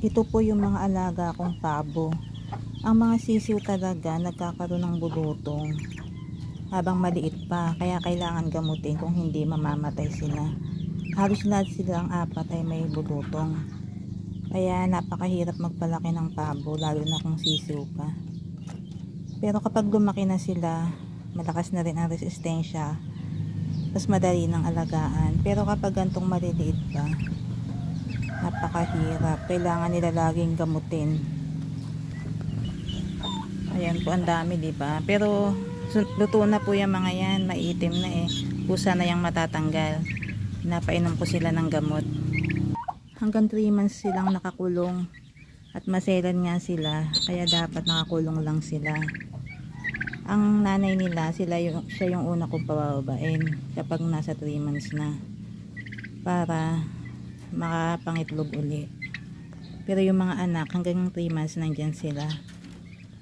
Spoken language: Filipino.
Ito po yung mga alaga kong pabo. Ang mga sisiw talaga nagkakaroon ng bulutong habang maliit pa kaya kailangan gamutin kung hindi mamamatay sila. Halos lahat silang apat ay may bulutong. Kaya napakahirap magpalaki ng pabo lalo na kung sisiw pa. Pero kapag lumaki na sila, malakas na rin ang resistensya. Mas madali ng alagaan. Pero kapag gantong maliliit pa, napakahirap. Kailangan nila laging gamutin. Ayan po, ang dami, ba? Pero sun- luto na po yung mga yan, maitim na eh. Pusa na yung matatanggal. Napainom ko sila ng gamot. Hanggang 3 months silang nakakulong. At maselan nga sila, kaya dapat nakakulong lang sila. Ang nanay nila, sila yung, siya yung una kong pababain kapag nasa 3 months na. Para makapangitlog uli. Pero yung mga anak, hanggang 3 months nandyan sila.